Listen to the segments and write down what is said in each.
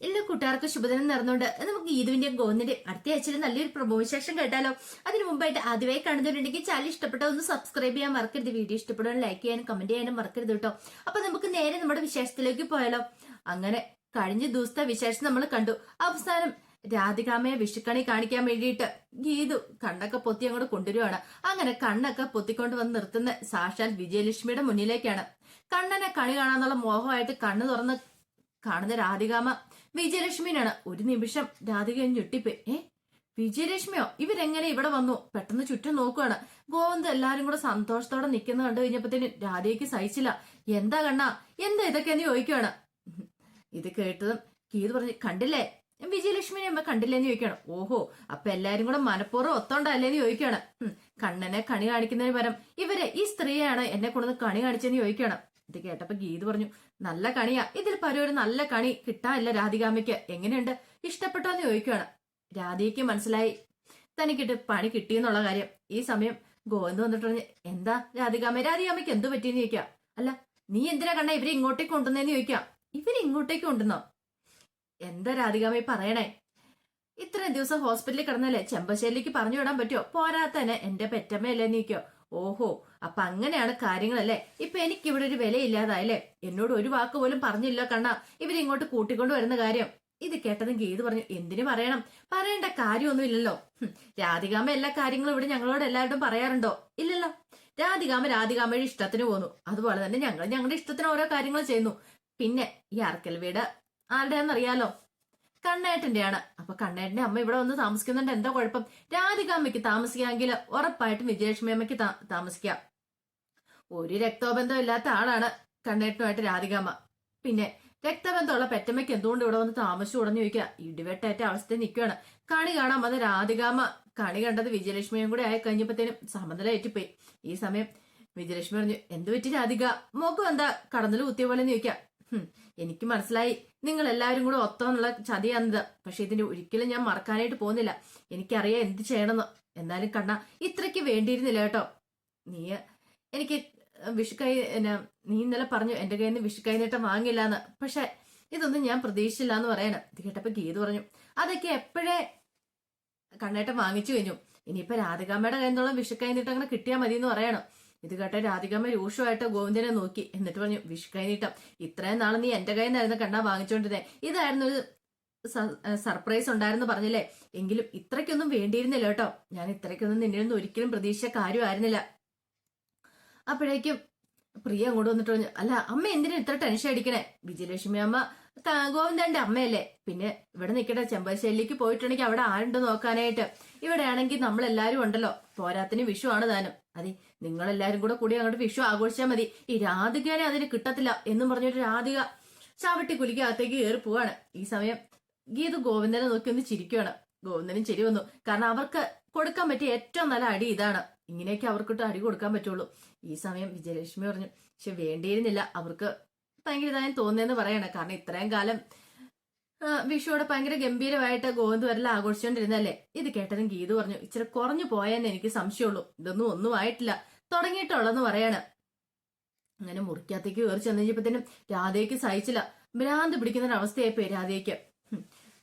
എല്ലാ കൂട്ടുകാർക്കും ശുഭദിനം നേർന്നുകൊണ്ട് നമുക്ക് ഗീതുവിന്റെ ഗോന്നിന്റെ അടുത്ത ആഴ്ചയിൽ നല്ലൊരു പ്രമോശേഷം കേട്ടാലോ. അതിന് മുമ്പായിട്ട് ആദ്യമായി കാണുന്നവരുണ്ടെങ്കിൽ ചാനൽ ഇഷ്ടപ്പെട്ട ഒന്ന് സബ്സ്ക്രൈബ് ചെയ്യാൻ മറക്കരുത്. വീഡിയോ ഇഷ്ടപ്പെടാൻ ലൈക്ക് ചെയ്യാനും കമന്റ് ചെയ്യാനും മറക്കരുത് കേട്ടോ. അപ്പൊ നമുക്ക് നേരെ നമ്മുടെ വിശേഷത്തിലേക്ക് പോയാലോ. അങ്ങനെ കഴിഞ്ഞ ദിവസത്തെ വിശേഷം നമ്മൾ കണ്ടു. അവസാനം രാധികാമയെ വിഷുക്കണി കാണിക്കാൻ വേണ്ടിയിട്ട് ഗീതു കണ്ണൊക്കെ പൊത്തി അങ്ങോട്ട് കൊണ്ടുവരുവാണ്. അങ്ങനെ കണ്ണൊക്കെ പൊത്തിക്കൊണ്ട് വന്ന് നിർത്തുന്ന സാക്ഷാൽ വിജയലക്ഷ്മിയുടെ മുന്നിലേക്കാണ്. കണ്ണനെ കണി കാണാന്നുള്ള മോഹമായിട്ട് കണ്ണു തുറന്ന് കാണുന്ന രാധികാമ വിജയലക്ഷ്മിനാണ്. ഒരു നിമിഷം രാധിക ഞെട്ടിപ്പോയി. ഏ വിജയലക്ഷ്മിയോ? ഇവരെങ്ങനെ ഇവിടെ വന്നു? പെട്ടെന്ന് ചുറ്റും നോക്കുകയാണ് ഗോവന്ത് എല്ലാരും കൂടെ സന്തോഷത്തോടെ നിൽക്കുന്ന കണ്ടു കഴിഞ്ഞപ്പത്തേന് രാധയ്ക്ക് സഹിച്ചില്ല. എന്താ കണ്ണാ? എന്താ ഇതൊക്കെ ഇതൊക്കെയെന്ന് ചോദിക്കുകയാണ് ഇത് കേട്ടതും കീത് പറഞ്ഞു കണ്ടില്ലേ? വിജയലക്ഷ്മിനെ അമ്മ കണ്ടില്ലെന്ന് ചോദിക്കണം ഓഹോ അപ്പൊ എല്ലാരും കൂടെ മനഃപൂർവം ഒത്തോണ്ടല്ലേന്ന് ചോദിക്കണം ഉം, കണ്ണനെ കണി കാണിക്കുന്നതിന് പരം ഇവരെ ഈ സ്ത്രീയാണ് എന്നെ കൊണ്ടുവന്ന് കണി കാണിച്ചെന്ന് ചോദിക്കണം ഇത് കേട്ടപ്പോ ഗീത് പറഞ്ഞു നല്ല കണിയാ. ഇതിൽ പല ഒരു നല്ല കണി കിട്ടാനില്ല രാധികാമ്മയ്ക്ക്. എങ്ങനെയുണ്ട്? ഇഷ്ടപ്പെട്ടോ എന്ന് ചോദിക്കുകയാണ് രാധികയ്ക്ക് മനസ്സിലായി. തനിക്കിട്ട് പണി കിട്ടിയെന്നുള്ള കാര്യം. ഈ സമയം ഗോവിന്ദ് വന്നിട്ട് പറഞ്ഞ് എന്താ രാധികാമ്മ രാധികാമ്മയ്ക്ക് എന്തു പറ്റിയെന്ന് ചോദിക്കാം? അല്ല നീ എന്തിനാ കണ്ട ഇവരെ ഇങ്ങോട്ടേക്ക് കൊണ്ടുവന്നേന്ന് ചോദിക്കാം? ഇവരെ ഇങ്ങോട്ടേക്ക് കൊണ്ടുവന്നോ? എന്താ രാധികാമ്മ പറയണേ? ഇത്രയും ദിവസം ഹോസ്പിറ്റലിൽ കിടന്നല്ലേ? ചെമ്പശ്ശേരിക്ക് പറഞ്ഞു വിടാൻ പറ്റുമോ പോരാത്തന്നെ എന്റെ പെറ്റമ്മയല്ലേ? നീക്കോ ഓഹോ അപ്പൊ അങ്ങനെയാണ് കാര്യങ്ങളല്ലേ? ഇപ്പൊ എനിക്ക് ഇവിടെ ഒരു വിലയില്ലാതായല്ലേ? എന്നോട് ഒരു വാക്ക് പോലും പറഞ്ഞില്ല കണ്ണ. ഇവരിങ്ങോട്ട് കൂട്ടിക്കൊണ്ടു വരുന്ന കാര്യം. ഇത് കേട്ടതും ഗീത് പറഞ്ഞു എന്തിനു പറയണം? പറയേണ്ട കാര്യമൊന്നുമില്ലല്ലോ. രാധികാമ എല്ലാ കാര്യങ്ങളും ഇവിടെ ഞങ്ങളോട് എല്ലാവരോടും പറയാറുണ്ടോ? ഇല്ലല്ലോ. രാധികാമ രാധികാമയുടെ ഇഷ്ടത്തിന് പോന്നു. അതുപോലെ തന്നെ ഞങ്ങൾ ഞങ്ങളുടെ ഇഷ്ടത്തിന് ഓരോ കാര്യങ്ങൾ ചെയ്യുന്നു. പിന്നെ ഈ അറക്കൽ വീട് ആരുടെയാണെന്നറിയാലോ? കണ്ണേട്ടന്റെയാണ്. അപ്പൊ കണ്ണേട്ടന്റെ അമ്മ ഇവിടെ വന്ന് താമസിക്കുന്നുണ്ട്. എന്താ കുഴപ്പം? രാധികാമ്മയ്ക്ക് താമസിക്കാമെങ്കിൽ ഉറപ്പായിട്ടും വിജയലക്ഷ്മി അമ്മയ്ക്ക് താമസിക്കാം. ഒരു രക്തബന്ധം ഇല്ലാത്ത ആളാണ് കണ്ണേട്ടനുമായിട്ട് രാധികാമ്മ. പിന്നെ രക്തബന്ധമുള്ള പെറ്റമ്മയ്ക്ക് എന്തുകൊണ്ട് ഇവിടെ വന്ന് താമസിച്ചു ഉടഞ്ഞു ചോദിക്കുക. ഇടിവെട്ടേറ്റ അവസ്ഥയിൽ നിൽക്കുകയാണ്. കണി കാണാൻ വന്ന രാധികാമ്മ കണി കണ്ടത് വിജയലക്ഷ്മിയും കൂടെ ആയി കഴിഞ്ഞപ്പോഴത്തേനും സമനില ഏറ്റിപ്പോയി ഈ സമയം വിജയലക്ഷ്മി പറഞ്ഞു എന്ത് പറ്റി രാധിക? മുഖം എന്താ കടന്നിൽ കുത്തിയ പോലെ ചോദിക്കുക. എനിക്ക് മനസ്സിലായി. നിങ്ങൾ എല്ലാവരും കൂടെ ഒത്തെന്നുള്ള ചതിയാണിത് പക്ഷെ ഇതിന്റെ ഒരിക്കലും ഞാൻ മറക്കാനായിട്ട് പോകുന്നില്ല. എനിക്കറിയാം എന്ത് ചെയ്യണമെന്ന്. എന്നാലും കണ്ണ ഇത്രയ്ക്ക് വേണ്ടിയിരുന്നില്ല കേട്ടോ. നീ എനിക്ക് വിഷുക്കൈ എന്നാ നീ ഇന്നലെ പറഞ്ഞു എന്റെ കയ്യിൽ നിന്ന് വിഷുക്കൈ നീട്ടം വാങ്ങില്ല എന്ന് പക്ഷെ ഇതൊന്നും ഞാൻ പ്രതീക്ഷിച്ചില്ല എന്ന് പറയണം. ഇത് കേട്ടപ്പോ ഗീത് പറഞ്ഞു അതൊക്കെ എപ്പോഴേ കണ്ണേട്ടം വാങ്ങിച്ചു കഴിഞ്ഞു? ഇനിയിപ്പോ രാധികാമ്മയുടെ കയ്യിൽ നിന്നുള്ള വിഷുക്കൈ നീട്ടം അങ്ങനെ കിട്ടിയാൽ മതി എന്ന് പറയണം. ഇത് കേട്ട രാധികമ്മ രൂക്ഷമായിട്ട് ഗോവിന്ദനെ നോക്കി. എന്നിട്ട് പറഞ്ഞു വിഷു കൈനീട്ടം ഇത്രയും നാൾ നീ എന്റെ കയ്യിൽ നിന്നായിരുന്നു കണ്ണാ വാങ്ങിച്ചോണ്ടിരുന്നേ. ഇതായിരുന്നു ഒരു സർപ്രൈസ് ഉണ്ടായിരുന്നു പറഞ്ഞില്ലേ? എങ്കിലും ഇത്രയ്ക്കൊന്നും വേണ്ടിയിരുന്നില്ല കേട്ടോ. ഞാൻ ഇത്രയ്ക്കൊന്നും നിന്നിൽ നിന്ന് ഒരിക്കലും പ്രതീക്ഷിച്ച കാര്യമായിരുന്നില്ല. അപ്പോഴേക്കും പ്രിയ അങ്ങോട്ട് വന്നിട്ട് പറഞ്ഞു അല്ല അമ്മ എന്തിനാ ഇത്ര ടെൻഷൻ അടിക്കണേ? വിജയലക്ഷ്മി അമ്മ ഗോവിന്ദന്റെ അമ്മയല്ലേ? പിന്നെ ഇവിടെ നിൽക്കട്ടെ ചെമ്പശ്ശേരിയിലേക്ക് പോയിട്ടുണ്ടെങ്കിൽ അവിടെ ആരുണ്ട് നോക്കാനായിട്ട്? ഇവിടെയാണെങ്കിൽ നമ്മളെല്ലാരും ഉണ്ടല്ലോ. പോരാത്തിന് വിഷു ആണ് താനും. അതെ നിങ്ങളെല്ലാരും കൂടെ കൂടി അങ്ങോട്ട് വിഷു ആഘോഷിച്ചാൽ മതി. ഈ രാധികനെ അതിന് കിട്ടത്തില്ല എന്നും പറഞ്ഞിട്ട് രാധിക ചാവട്ടി കുലിക്ക് അകത്തേക്ക് കയറി പോവാണ്. ഈ സമയം ഗീതു ഗോവിന്ദനെ നോക്കി ഒന്ന് ചിരിക്കുവാണ്. ഗോവിന്ദനും ചിരി വന്നു. കാരണം അവർക്ക് കൊടുക്കാൻ പറ്റിയ ഏറ്റവും നല്ല അടി ഇതാണ്. ഇങ്ങനെയൊക്കെ അവർക്കിട്ട് അടി കൊടുക്കാൻ പറ്റുള്ളൂ. ഈ സമയം വിജയലക്ഷ്മി പറഞ്ഞു പക്ഷെ വേണ്ടിയിരുന്നില്ല. അവർക്ക് ഭയങ്കര ഇതായി തോന്നിയെന്ന് പറയണേ. കാരണം ഇത്രയും കാലം വിഷുവോടെ ഭയങ്കര ഗംഭീരമായിട്ട് ഗോവിന്ദ് വരല ആഘോഷിച്ചോണ്ടിരുന്നല്ലേ ഇത് കേട്ടതും ഗീതു പറഞ്ഞു ഇച്ചിരി കുറഞ്ഞു പോയെന്ന് എനിക്ക് സംശയമുള്ളൂ. ഇതൊന്നും ഒന്നും ആയിട്ടില്ല. തുടങ്ങിയിട്ടുള്ളെന്ന് പറയാണ്. അങ്ങനെ മുറിക്കകത്തേക്ക് കയറി ചെന്ന് കഴിഞ്ഞപ്പോഴത്തേനും രാധയ്ക്ക് സഹിച്ചില്ല. ഭ്രാന്ത് പിടിക്കുന്ന അവസ്ഥയായിപ്പോയി രാധയ്ക്ക്.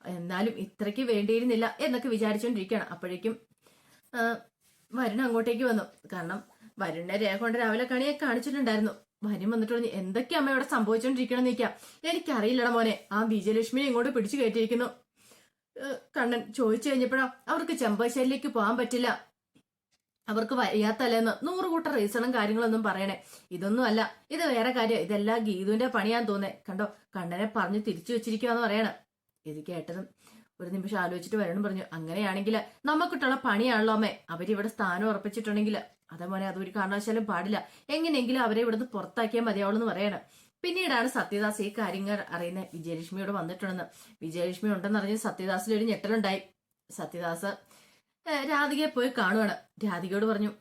എന്നാലും ഇത്രയ്ക്ക് വേണ്ടിയിരുന്നില്ല എന്നൊക്കെ വിചാരിച്ചുകൊണ്ടിരിക്കുകയാണ് അപ്പോഴേക്കും വരുൺ അങ്ങോട്ടേക്ക് വന്നു. കാരണം വരുണിനെ രേഖ കൊണ്ട് രാവിലെ കണിയെ കാണിച്ചിട്ടുണ്ടായിരുന്നു. വരും വന്നിട്ട് എന്തൊക്കെ അമ്മ ഇവിടെ സംഭവിച്ചോണ്ടിരിക്കണം നിൽക്കാം എനിക്കറിയില്ലടാ മോനെ ആ വിജയലക്ഷ്മിയെ ഇങ്ങോട്ട് പിടിച്ചു കയറ്റിയിരിക്കുന്നു. കണ്ണൻ ചോദിച്ചു കഴിഞ്ഞപ്പോഴോ അവർക്ക് ചെമ്പശ്ശേരിയിലേക്ക് പോകാൻ പറ്റില്ല. അവർക്ക് വയ്യാത്തല്ലെന്ന് നൂറ് കൂട്ടം റീസണും കാര്യങ്ങളൊന്നും പറയണേ. ഇതൊന്നും അല്ല ഇത് വേറെ കാര്യം. ഇതെല്ലാം ഗീതുവിന്റെ പണിയാൻ തോന്നേ. കണ്ടോ കണ്ണനെ പറഞ്ഞു തിരിച്ചു വെച്ചിരിക്കുവാന്ന് പറയണം. ഇത് കേട്ടതും ഒരു നിമിഷം ആലോചിച്ചിട്ട് വരണം പറഞ്ഞു അങ്ങനെയാണെങ്കിൽ നമുക്കിട്ടുള്ള പണിയാണല്ലോ അമ്മേ. അവരിവിടെ സ്ഥാനം ഉറപ്പിച്ചിട്ടുണ്ടെങ്കിൽ അതേപോലെ അതൊരു കാരണവശാലും പാടില്ല. എങ്ങനെയെങ്കിലും അവരെ ഇവിടുന്ന് പുറത്താക്കിയാൽ മതിയാവുള്ളൂ എന്ന് പറയണം. പിന്നീടാണ് സത്യദാസ് ഈ കാര്യങ്ങൾ അറിയുന്ന വിജയലക്ഷ്മിയോട് വന്നിട്ടുണ്ടെന്ന്. വിജയലക്ഷ്മി ഉണ്ടെന്ന് അറിഞ്ഞ് സത്യദാസിൽ ഒരു ഞെട്ടലുണ്ടായി. സത്യദാസ് രാധികയെ പോയി കാണുവാണ്. രാധികയോട് പറഞ്ഞു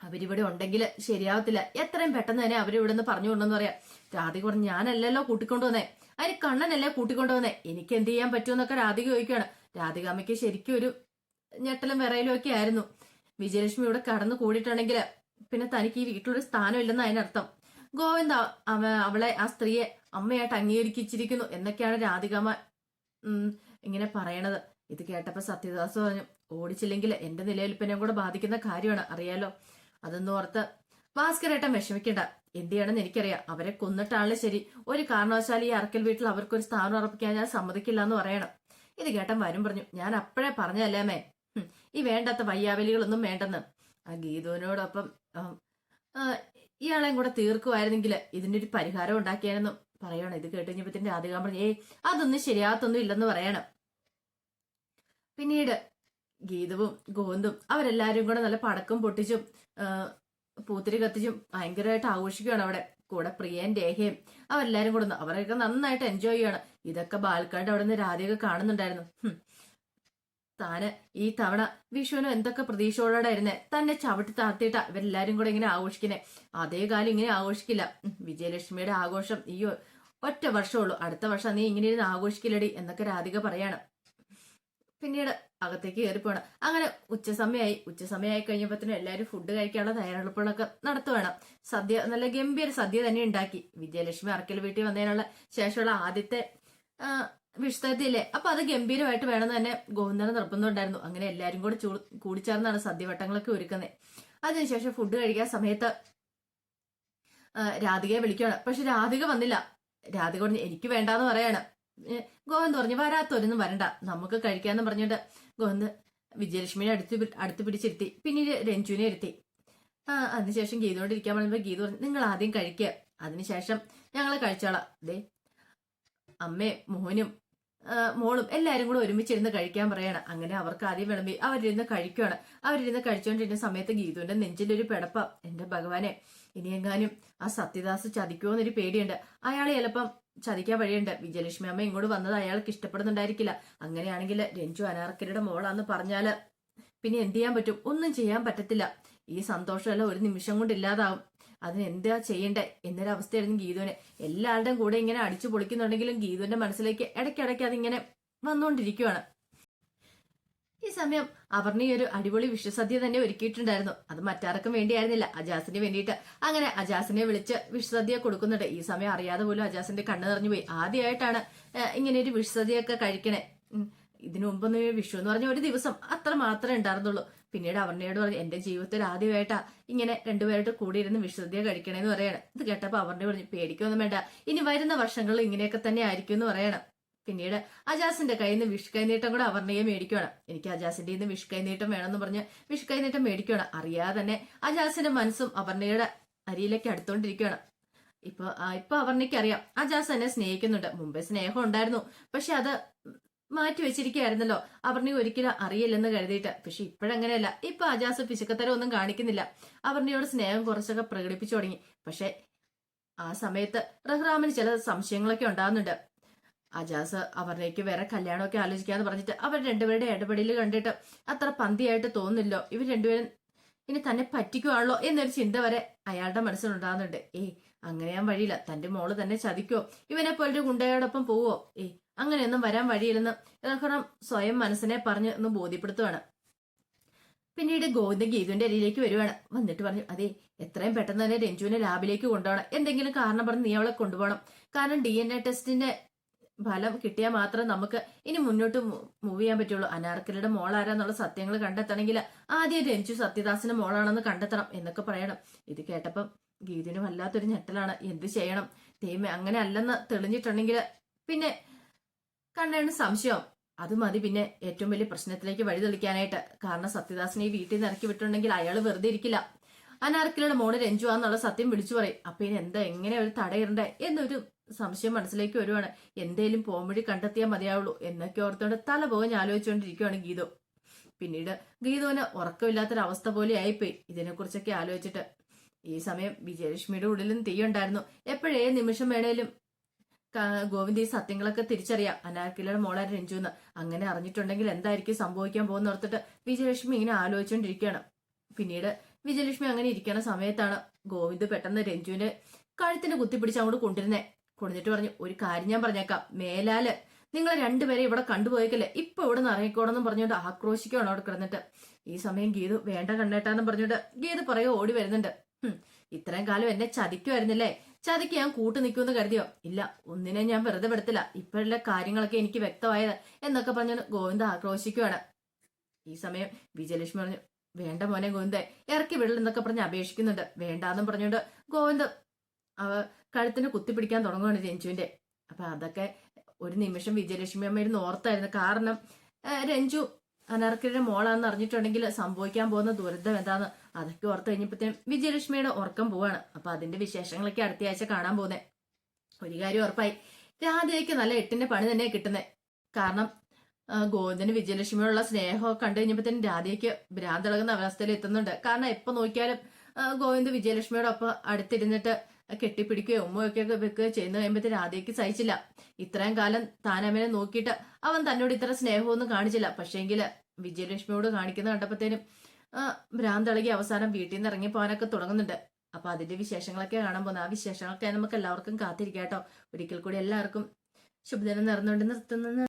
അവരിവിടെ ഉണ്ടെങ്കിൽ ശരിയാവത്തില്ല. എത്രയും പെട്ടെന്ന് തന്നെ അവരിവിടുന്ന് പറഞ്ഞു കൊണ്ടെന്ന് പറയാം. രാധിക പറഞ്ഞു ഞാനല്ലല്ലോ കൂട്ടിക്കൊണ്ടുവന്നേ അതിന് കണ്ണനല്ലേ കൂട്ടിക്കൊണ്ടുവന്നേ എനിക്ക് എന്ത് ചെയ്യാൻ പറ്റുമെന്നൊക്കെ രാധിക ചോദിക്കുകയാണ് രാധികാമ്മയ്ക്ക് ശരിക്കും ഒരു ഞെട്ടലും വിറയലും ഒക്കെ ആയിരുന്നു. വിജയലക്ഷ്മി ഇവിടെ കടന്നു കൂടിയിട്ടുണ്ടെങ്കിൽ പിന്നെ തനിക്ക് ഈ വീട്ടിലൊരു സ്ഥാനം ഇല്ലെന്ന് അതിനർത്ഥം. ഗോവിന്ദ അവ അവളെ ആ സ്ത്രീയെ അമ്മയായിട്ട് അംഗീകരിച്ചിരിക്കുന്നു എന്നൊക്കെയാണ് രാധികാമ ഇങ്ങനെ പറയണത്. ഇത് കേട്ടപ്പോ സത്യദാസ് പറഞ്ഞു ഓടിച്ചില്ലെങ്കിൽ എന്റെ നിലനിൽപ്പിനെയും കൂടെ ബാധിക്കുന്ന കാര്യമാണ് അറിയാലോ? അതൊന്നും ഓർത്ത് ഭാസ്കരേട്ടൻ വിഷമിക്കണ്ട. എന്ത് ചെയ്യണമെന്ന് എനിക്കറിയാം. അവരെ കൊന്നിട്ടാണ് ശരി. ഒരു കാരണവശാൽ ഈ അറക്കൽ വീട്ടിൽ അവർക്കൊരു സ്ഥാനം ഉറപ്പിക്കാൻ ഞാൻ സമ്മതിക്കില്ല എന്ന് പറയണം. ഇത് കേട്ടൻ വരും പറഞ്ഞു ഞാൻ അപ്പോഴേ പറഞ്ഞല്ലേ അമ്മേ? ഈ വേണ്ടാത്ത വയ്യാവലികളൊന്നും വേണ്ടെന്ന്. ആ ഗീതുവിനോടൊപ്പം ഇയാളെയും കൂടെ തീർക്കുമായിരുന്നെങ്കിൽ ഇതിന്റെ ഒരു പരിഹാരം ഉണ്ടാക്കിയാണെന്നും പറയണം ഇത് കേട്ട് കഴിഞ്ഞപ്പത്തിന്റെ ആദ്യം പറഞ്ഞു ഏയ് അതൊന്നും ശരിയാകത്തൊന്നും ഇല്ലെന്ന് പറയണം. പിന്നീട് ഗീതവും ഗോന്തും അവരെല്ലാവരും കൂടെ നല്ല പടക്കം പൊട്ടിച്ചും പൂത്തിരി കത്തിച്ചും ഭയങ്കരമായിട്ട് ആഘോഷിക്കുകയാണ് അവിടെ. കൂടെ പ്രിയൻ രേഖയും അവരെല്ലാരും കൂടെ അവരൊക്കെ നന്നായിട്ട് എൻജോയ് ചെയ്യണം. ഇതൊക്കെ ബാൽക്കാട് അവിടെ നിന്ന് രാധയൊക്കെ കാണുന്നുണ്ടായിരുന്നു. താന് ഈ തവണ വിഷുവിനും എന്തൊക്കെ പ്രതീക്ഷയോടെ ഇരുന്നേ? തന്നെ ചവിട്ടി താഴ്ത്തിയിട്ടാ ഇവരെല്ലാരും കൂടെ ഇങ്ങനെ ആഘോഷിക്കണേ അതേ കാലം ഇങ്ങനെ ആഘോഷിക്കില്ല. വിജയലക്ഷ്മിയുടെ ആഘോഷം ഈ ഒറ്റ വർഷമുള്ളൂ. അടുത്ത വർഷം നീ ഇങ്ങനെ ഇരുന്ന് ആഘോഷിക്കില്ലടി എന്നൊക്കെ രാധിക പറയാണ്. പിന്നീട് അകത്തേക്ക് കയറിപ്പോണം. അങ്ങനെ ഉച്ചസമയമായി ഉച്ചസമയമായി കഴിഞ്ഞപ്പോഴത്തേനും എല്ലാവരും ഫുഡ് കഴിക്കാനുള്ള തയ്യാറെടുപ്പുകളൊക്കെ നടത്തുവാണ്. സദ്യ നല്ല ഗംഭീര സദ്യ തന്നെ ഉണ്ടാക്കി. വിജയലക്ഷ്മി അറക്കൽ വീട്ടിൽ വന്നതിനുള്ള ശേഷമുള്ള ആദ്യത്തെ ആ, വിഷ്തത്തില്ലേ അപ്പൊ അത് ഗംഭീരമായിട്ട് വേണം തന്നെ ഗോവിന്ദന് നിർബന്ധമുണ്ടായിരുന്നു. അങ്ങനെ എല്ലാരും കൂടെ ചൂ കൂടിച്ചേർന്നാണ് സദ്യവട്ടങ്ങളൊക്കെ ഒരുക്കുന്നത് അതിനുശേഷം ഫുഡ് കഴിക്കാൻ സമയത്ത് രാധികയെ വിളിക്കുകയാണ്. പക്ഷെ രാധിക വന്നില്ല. രാധിക പറഞ്ഞു എനിക്ക് വേണ്ടാന്ന് പറയാണ്. ഗോവിന്ദ് പറഞ്ഞു വരാത്തൊരൊന്നും വരണ്ട. നമുക്ക് കഴിക്കാന്ന് പറഞ്ഞിട്ട് ഗോവിന്ദ് വിജയലക്ഷ്മിനെ അടുത്ത് അടുത്ത് പിടിച്ചിരുത്തി. പിന്നീട് രഞ്ജുവിനെ ഇരുത്തി. ആ അതിനുശേഷം ഗീതോണ്ടിരിക്കാൻ പറയുമ്പോൾ ഗീത പറഞ്ഞു നിങ്ങൾ ആദ്യം കഴിക്കുക അതിനുശേഷം ഞങ്ങൾ കഴിച്ചോളാം. ദേ അമ്മേ മോനും മോളും എല്ലാരും കൂടെ ഒരുമിച്ചിരുന്ന് കഴിക്കാൻ പറയാണ്. അങ്ങനെ അവർക്ക് ആദ്യം വിളമ്പി അവരിരുന്ന് കഴിക്കുകയാണ് അവരിരുന്ന് കഴിച്ചുകൊണ്ടിരുന്ന സമയത്ത് ഗീതുവിന്റെ നെഞ്ചിലൊരു പിടപ്പ. എന്റെ ഭഗവാനെ ഇനിയെങ്ങാനും ആ സത്യദാസ് ചതിക്കുമോ എന്നൊരു പേടിയുണ്ട്. അയാൾ ചിലപ്പം ചതിക്കാൻ വഴിയുണ്ട്. വിജയലക്ഷ്മി അമ്മ ഇങ്ങോട്ട് വന്നത് അയാൾക്ക് ഇഷ്ടപ്പെടുന്നുണ്ടായിരിക്കില്ല. അങ്ങനെയാണെങ്കിൽ രഞ്ജു അനാർക്കരുടെ മോളാന്ന് പറഞ്ഞാൽ പിന്നെ എന്ത് ചെയ്യാൻ പറ്റും? ഒന്നും ചെയ്യാൻ പറ്റത്തില്ല. ഈ സന്തോഷമല്ല ഒരു നിമിഷം കൊണ്ട് ഇല്ലാതാവും. അതിന് എന്താ ചെയ്യണ്ടേ? എന്നൊരവസ്ഥയായിരുന്നു ഗീതുവിന്. എല്ലാവരുടെയും കൂടെ ഇങ്ങനെ അടിച്ചു പൊളിക്കുന്നുണ്ടെങ്കിലും ഗീതുവിന്റെ മനസ്സിലേക്ക് ഇടയ്ക്കിടയ്ക്ക് അതിങ്ങനെ വന്നുകൊണ്ടിരിക്കുവാണ്. ഈ സമയം അവർണി ഒരു അടിപൊളി വിഷസദ്യ തന്നെ ഒരുക്കിയിട്ടുണ്ടായിരുന്നു. അത് മറ്റാർക്കും വേണ്ടിയായിരുന്നില്ല. അജാസിന് വേണ്ടിയിട്ട് അങ്ങനെ അജാസിനെ വിളിച്ച് വിഷസദ്യ കൊടുക്കുന്നുണ്ട്. ഈ സമയം അറിയാതെ പോലും അജാസിന്റെ കണ്ണു നിറഞ്ഞു പോയി ആദ്യമായിട്ടാണ് ഇങ്ങനെ ഒരു വിഷുസദ്യയൊക്കെ കഴിക്കണേ. ഇതിനു മുമ്പൊന്നും വിഷു എന്ന് പറഞ്ഞ ഒരു ദിവസം അത്ര മാത്രമേ ഉണ്ടായിരുന്നുള്ളൂ. പിന്നീട് അവർണയോട് പറഞ്ഞു എന്റെ ജീവിതത്തിൽ ആദ്യമായിട്ടാ ഇങ്ങനെ രണ്ടുപേരായിട്ട് കൂടിയിരുന്ന് വിഷുസദ്യ കഴിക്കണേന്ന് പറയണം. ഇത് കേട്ടപ്പോ അവർണ പറഞ്ഞു പേടിക്കൊന്നും വേണ്ട. ഇനി വരുന്ന വർഷങ്ങളിൽ ഇങ്ങനെയൊക്കെ തന്നെ ആയിരിക്കും എന്ന് പറയണം. പിന്നീട് അജാസിന്റെ കയ്യിൽ നിന്ന് വിഷ് കൈനീട്ടം കൂടെ അവർണയെ മേടിക്കണം എനിക്ക് അജാസിന്റെ നിന്ന് വിഷ് കൈനീട്ടം വേണമെന്ന് പറഞ്ഞ് വിഷ് കൈനീട്ടം മേടിക്കണം അറിയാതെ തന്നെ അജാസിന്റെ മനസ്സും അവർണയുടെ അരിയിലേക്ക് അടുത്തോണ്ടിരിക്കുകയാണ് ഇപ്പൊ ഇപ്പൊ അവർണയ്ക്ക് അറിയാം അജാസ് എന്നെ സ്നേഹിക്കുന്നുണ്ട്. മുമ്പേ സ്നേഹം ഉണ്ടായിരുന്നു. പക്ഷെ അത് മാറ്റി വെച്ചിരിക്കുകയായിരുന്നല്ലോ. അവർണി ഒരിക്കലും അറിയില്ലെന്ന് കരുതിയിട്ട്. പക്ഷെ ഇപ്പോഴങ്ങനെയല്ല. ഇപ്പൊ അജാസ് പിശുക്കത്തരം ഒന്നും കാണിക്കുന്നില്ല. അവർണിയോട് സ്നേഹം കുറച്ചൊക്കെ പ്രകടിപ്പിച്ചു തുടങ്ങി. പക്ഷെ ആ സമയത്ത് റഹ്റാമിന് ചില സംശയങ്ങളൊക്കെ ഉണ്ടാകുന്നുണ്ട്. അജാസ് അവരിലേക്ക് വേറെ കല്യാണമൊക്കെ ആലോചിക്കാന്ന് പറഞ്ഞിട്ട് അവർ രണ്ടുപേരുടെ ഇടപെടൽ കണ്ടിട്ട് അത്ര പന്തിയായിട്ട് തോന്നുന്നില്ലോ. ഇവർ രണ്ടുപേരും ഇനി തന്നെ പറ്റിക്കുവാണല്ലോ എന്നൊരു ചിന്ത വരെ അയാളുടെ മനസ്സിലുണ്ടാകുന്നുണ്ട്. ഏയ് അങ്ങനെയാൻ വഴിയില്ല. തന്റെ മോൾ തന്നെ ചതിക്കോ ഇവനെ പോലൊരു ഗുണ്ടയോടൊപ്പം പോവോ ഏയ് അങ്ങനെയൊന്നും വരാൻ വഴിയില്ലെന്ന് റഹ്റാം സ്വയം മനസ്സിനെ പറഞ്ഞ് ഒന്ന് ബോധ്യപ്പെടുത്തുവാണ്. പിന്നീട് ഗോവിന്ദൻ ഗീതുവിന്റെ അരിയിലേക്ക് വരുവാണ്. വന്നിട്ട് പറഞ്ഞു അതെ എത്രയും പെട്ടെന്ന് തന്നെ രഞ്ജുവിനെ ലാബിലേക്ക് കൊണ്ടുപോകണം. എന്തെങ്കിലും കാരണം പറഞ്ഞ് നീ അവളെ കൊണ്ടുപോകണം. കാരണം ഡി എൻ എ ടെസ്റ്റിന്റെ ഫലം കിട്ടിയാൽ മാത്രം നമുക്ക് ഇനി മുന്നോട്ട് മൂവ് ചെയ്യാൻ പറ്റുള്ളൂ. അനാർക്കലിയുടെ മോളാരാന്നുള്ള സത്യങ്ങൾ കണ്ടെത്തണമെങ്കിൽ ആദ്യം രഞ്ജു സത്യദാസിന്റെ മോളാണെന്ന് കണ്ടെത്തണം എന്നൊക്കെ പറയണം. ഇത് കേട്ടപ്പം ഗീതിന് വല്ലാത്തൊരു ഞെട്ടലാണ്. എന്ത് ചെയ്യണം? ദൈവമേ അങ്ങനെ അല്ലെന്ന് തെളിഞ്ഞിട്ടുണ്ടെങ്കിൽ പിന്നെ കണ്ണേണ് സംശയം. അത് മതി പിന്നെ ഏറ്റവും വലിയ പ്രശ്നത്തിലേക്ക് വഴി തെളിക്കാനായിട്ട്. കാരണം സത്യദാസിനെ ഈ വീട്ടിൽ നിന്ന് ഇറക്കി വിട്ടിട്ടുണ്ടെങ്കിൽ അയാൾ വെറുതെ ഇരിക്കില്ല. അനാർക്കിലുള്ള മോൾ രഞ്ജു സത്യം വിളിച്ചു പറയും. അപ്പൊ ഇനി എന്താ എങ്ങനെ ഒരു തടയിടണ്ടേ എന്നൊരു സംശയം മനസ്സിലേക്ക് വരുവാണ്. എന്തേലും പോംവഴി കണ്ടെത്തിയാൽ മതിയാവുള്ളൂ എന്നൊക്കെ ഓർത്തോണ്ട് തല പോകാൻ ആലോചിച്ചുകൊണ്ടിരിക്കുവാണ് ഗീതു. പിന്നീട് ഗീതുവിന് ഉറക്കമില്ലാത്തൊരവസ്ഥ പോലെ ആയിപ്പോയി ഇതിനെക്കുറിച്ചൊക്കെ ആലോചിച്ചിട്ട്. ഈ സമയം വിജയലക്ഷ്മിയുടെ ഉള്ളിലും തീയുണ്ടായിരുന്നു. എപ്പോഴേ നിമിഷം വേണേലും ഗോവിന്ദ് ഈ സത്യങ്ങളൊക്കെ തിരിച്ചറിയാം. അനാർക്കിലയുടെ മോളെ രഞ്ജു എന്ന് അങ്ങനെ അറിഞ്ഞിട്ടുണ്ടെങ്കിൽ എന്തായിരിക്കും സംഭവിക്കാൻ പോകുന്ന ഓർത്തിട്ട് വിജയലക്ഷ്മി ഇങ്ങനെ ആലോചിച്ചുകൊണ്ടിരിക്കുകയാണ് പിന്നീട് വിജയലക്ഷ്മി അങ്ങനെ ഇരിക്കുന്ന സമയത്താണ് ഗോവിന്ദ് പെട്ടെന്ന് രഞ്ജുവിന്റെ കഴുത്തിന് കുത്തിപ്പിടിച്ച് അങ്ങോട്ട് കൊണ്ടിരുന്നേ കൊണ്ടിട്ട് പറഞ്ഞു ഒരു കാര്യം ഞാൻ പറഞ്ഞേക്കാം. മേലാൽ നിങ്ങൾ രണ്ടുപേരെ ഇവിടെ കണ്ടുപോയേക്കല്ലേ. ഇപ്പൊ ഇവിടെ നിന്ന് ഇറങ്ങിക്കോണെന്നും പറഞ്ഞുകൊണ്ട് ആക്രോശിക്കുകയാണ് അവിടെ കിടന്നിട്ട്. ഈ സമയം ഗീതു വേണ്ട കണ്ടേട്ടാന്നും പറഞ്ഞുകൊണ്ട് ഗീതു പറയോ ഓടി വരുന്നുണ്ട്. ഇത്രയും കാലം എന്നെ ചതിക്കുമായിരുന്നില്ലേ? ചതിക്ക് ഞാൻ കൂട്ടു നിൽക്കുമെന്ന് കരുതിയോ? ഇല്ല ഒന്നിനെ ഞാൻ വെറുതെ പെടുത്തില്ല ഇപ്പോഴുള്ള കാര്യങ്ങളൊക്കെ എനിക്ക് വ്യക്തമായത് എന്നൊക്കെ പറഞ്ഞു ഗോവിന്ദ ആക്രോശിക്കുവാണ്. ഈ സമയം വിജയലക്ഷ്മി പറഞ്ഞു വേണ്ട മോനെ ഗോവിന്ദ ഇറക്കി വിടൽ എന്നൊക്കെ പറഞ്ഞ് അപേക്ഷിക്കുന്നുണ്ട്. വേണ്ടാന്നും പറഞ്ഞുകൊണ്ട് ഗോവിന്ദ് അവ കഴുത്തിന് കുത്തിപ്പിടിക്കാൻ തുടങ്ങുകയാണ് രഞ്ജുവിന്റെ. അപ്പൊ അതൊക്കെ ഒരു നിമിഷം വിജയലക്ഷ്മി അമ്മ ഇരുന്ന് ഓർത്തായിരുന്നു. കാരണം രഞ്ജു അനർക്കരുടെ മോളാണെന്ന് അറിഞ്ഞിട്ടുണ്ടെങ്കിൽ സംഭവിക്കാൻ പോകുന്ന ദുരിതം എന്താന്ന് അതൊക്കെ ഓർത്ത് കഴിഞ്ഞപ്പോഴത്തേനും വിജയലക്ഷ്മിയുടെ ഉറക്കം പോവാണ്. അപ്പൊ അതിന്റെ വിശേഷങ്ങളൊക്കെ അടുത്ത ആഴ്ച കാണാൻ പോകുന്നത് ഒരു കാര്യം ഉറപ്പായി. രാധയ്ക്ക് നല്ല എട്ടിന്റെ പണി തന്നെ കിട്ടുന്നത് കാരണം ഗോവിന്ദന് വിജയലക്ഷ്മിയോടുള്ള സ്നേഹമൊക്കെ കണ്ടു കഴിഞ്ഞപ്പോഴത്തേനും രാധയ്ക്ക് ഭ്രാന്തിളകുന്ന അവസ്ഥയിൽ എത്തുന്നുണ്ട് കാരണം എപ്പോ നോക്കിയാലും ഗോവിന്ദ് വിജയലക്ഷ്മിയോടൊപ്പം അടുത്തിരുന്നിട്ട് കെട്ടിപ്പിടിക്കുകയോ ഉമ്മയൊക്കെ വെക്കുകയോ ചെയ്യുന്ന കഴിയുമ്പോഴത്തെ രാധയ്ക്ക് സഹിച്ചില്ല. ഇത്രയും കാലം താൻ അമ്മനെ നോക്കിയിട്ട് അവൻ തന്നോട് ഇത്ര സ്നേഹമൊന്നും കാണിച്ചില്ല. പക്ഷേങ്കിൽ വിജയലക്ഷ്മിയോട് കാണിക്കുന്ന കണ്ടപ്പോഴത്തേനും ഭ്രാന്തളകി അവസാനം വീട്ടിൽ നിന്ന് ഇറങ്ങി പോകാനൊക്കെ തുടങ്ങുന്നുണ്ട്. അപ്പൊ അതിന്റെ വിശേഷങ്ങളൊക്കെ കാണാൻ പോകുന്നത് ആ വിശേഷങ്ങളൊക്കെ നമുക്ക് എല്ലാവർക്കും കാത്തിരിക്കാം കേട്ടോ. ഒരിക്കൽ കൂടി എല്ലാവർക്കും ശുഭദിനം നേർന്നുകൊണ്ട് നിർത്തുന്നു